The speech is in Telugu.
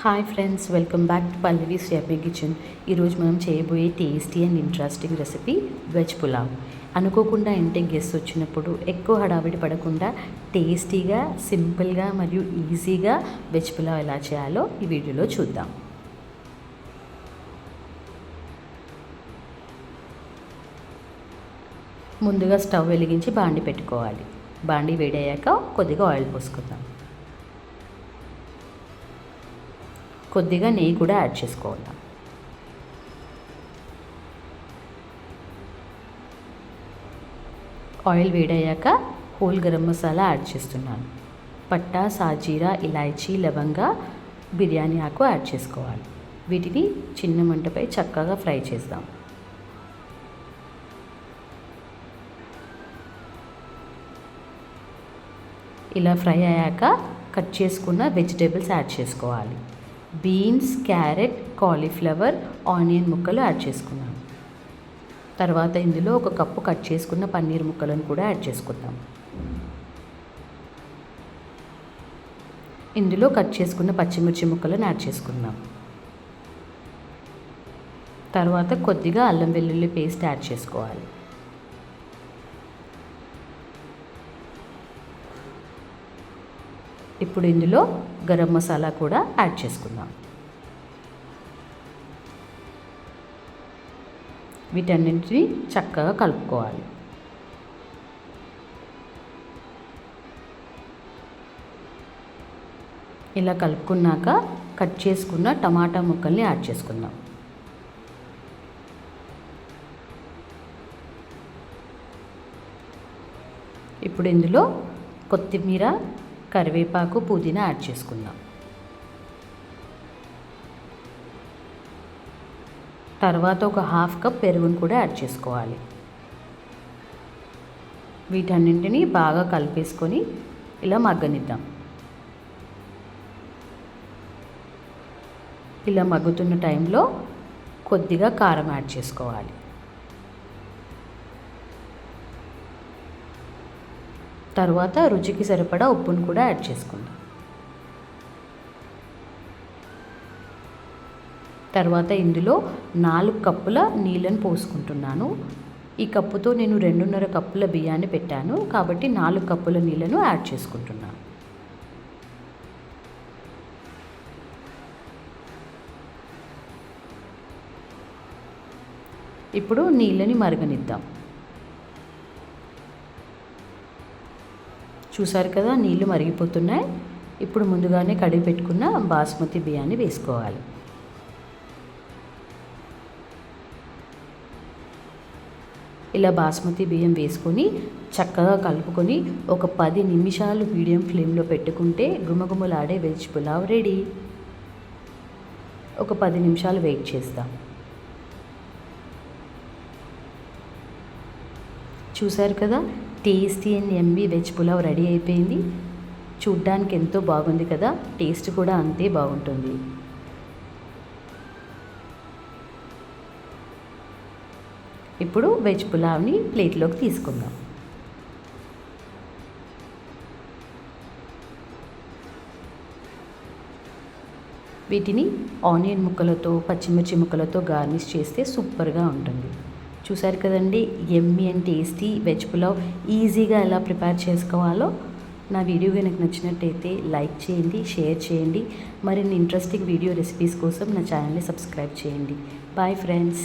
Hi friends welcome back to Pallavi steppy kitchen ఈరోజు మనం చేయబోయే tasty and interesting recipe veg pulao అనుకోకుండా ఇంటి గెస్ట్ వచ్చినప్పుడు ఎక్కువ హడావిడి పడకుండా టేస్టీగా సింపుల్గా మరియు ఈజీగా వెజ్ పులావ్ ఎలా చేయాలో ఈ వీడియోలో చూద్దాం. ముందుగా స్టవ్ వెలిగించి బాండి పెట్టుకోవాలి. బాండి వేడయ్యాక కొద్దిగా ఆయిల్ పోసుకుందాం. కొద్దిగా నెయ్యి కూడా యాడ్ చేసుకోవాలి ఆయిల్ వేడయ్యాక హోల్ గరం మసాలా యాడ్ చేస్తున్నాను. పట్టా సాజీరా ఇలాచీ లవంగా బిర్యానీ ఆకు యాడ్ చేసుకోవాలి. వీటిని చిన్న మంటపై చక్కగా ఫ్రై చేద్దాం. ఇలా ఫ్రై అయ్యాక కట్ చేసుకున్న వెజిటేబుల్స్ యాడ్ చేసుకోవాలి. బీన్స్ క్యారెట్ కాలీఫ్లవర్ ఆనియన్ ముక్కలు యాడ్ చేసుకున్నాను తర్వాత ఇందులో ఒక కప్పు కట్ చేసుకున్న పన్నీర్ ముక్కలను కూడా యాడ్ చేసుకుందాం. ఇందులో కట్ చేసుకున్న పచ్చిమిర్చి ముక్కలను యాడ్ చేసుకుందాం. తర్వాత కొద్దిగా అల్లం వెల్లుల్లి పేస్ట్ యాడ్ చేసుకోవాలి. ఇప్పుడు ఇందులో గరం మసాలా కూడా యాడ్ చేసుకుందాం. వీటన్నింటినీ చక్కగా కలుపుకోవాలి. ఇలా కలుపుకున్నాక కట్ చేసుకున్న టమాటా ముక్కల్ని యాడ్ చేసుకుందాం. ఇప్పుడు ఇందులో కొత్తిమీర కరివేపాకు పుదీనా యాడ్ చేసుకుందాం. తర్వాత ఒక హాఫ్ కప్ పెరుగును కూడా యాడ్ చేసుకోవాలి. వీటన్నింటినీ బాగా కలిపేసుకొని ఇలా మగ్గనిద్దాం. ఇలా మగ్గుతున్న టైంలో కొద్దిగా కారం యాడ్ చేసుకోవాలి. తర్వాత రుచికి సరిపడా ఉప్పును కూడా యాడ్ చేసుకుందాం. తర్వాత ఇందులో నాలుగు కప్పుల నీళ్ళని పోసుకుంటున్నాను. ఈ కప్పుతో నేను రెండున్నర కప్పుల బియ్యాన్ని పెట్టాను. కాబట్టి నాలుగు కప్పుల నీళ్ళను యాడ్ చేసుకుంటున్నాను. ఇప్పుడు నీళ్ళని మరగనిద్దాం. చూసారు కదా నీళ్ళు మరిగిపోతున్నాయి. ఇప్పుడు ముందుగానే కడిగి పెట్టుకున్న బాస్మతి బియ్యాన్ని వేసుకోవాలి. ఇలా బాస్మతి బియ్యం వేసుకొని చక్కగా కలుపుకొని ఒక పది నిమిషాలు మీడియం ఫ్లేమ్లో పెట్టుకుంటే గుమగుమలాడే వెజ్ పులావ్ రెడీ. ఒక పది నిమిషాలు వెయిట్ చేస్తాం. చూశారు కదా tasty and yummy veg pulao ready అయిపోయింది. చూడ్డానికి ఎంతో బాగుంది కదా టేస్ట్ కూడా అంతే బాగుంటుంది. ఇప్పుడు వెజ్ పులావ్ని ప్లేట్లోకి తీసుకుందాం. వీటిని ఆనియన్ ముక్కలతో పచ్చిమిర్చి ముక్కలతో గార్నిష్ చేస్తే సూపర్గా ఉంటుంది. చూసారు కదండి yummy and tasty veg pulao ఈజీగా ఎలా ప్రిపేర్ చేసుకోవాలో నా వీడియో కనుక నచ్చినట్టయితే లైక్ చేయండి షేర్ చేయండి. మరిన్ని ఇంట్రెస్టింగ్ వీడియో రెసిపీస్ కోసం నా ఛానల్ని సబ్స్క్రైబ్ చేయండి. Bye friends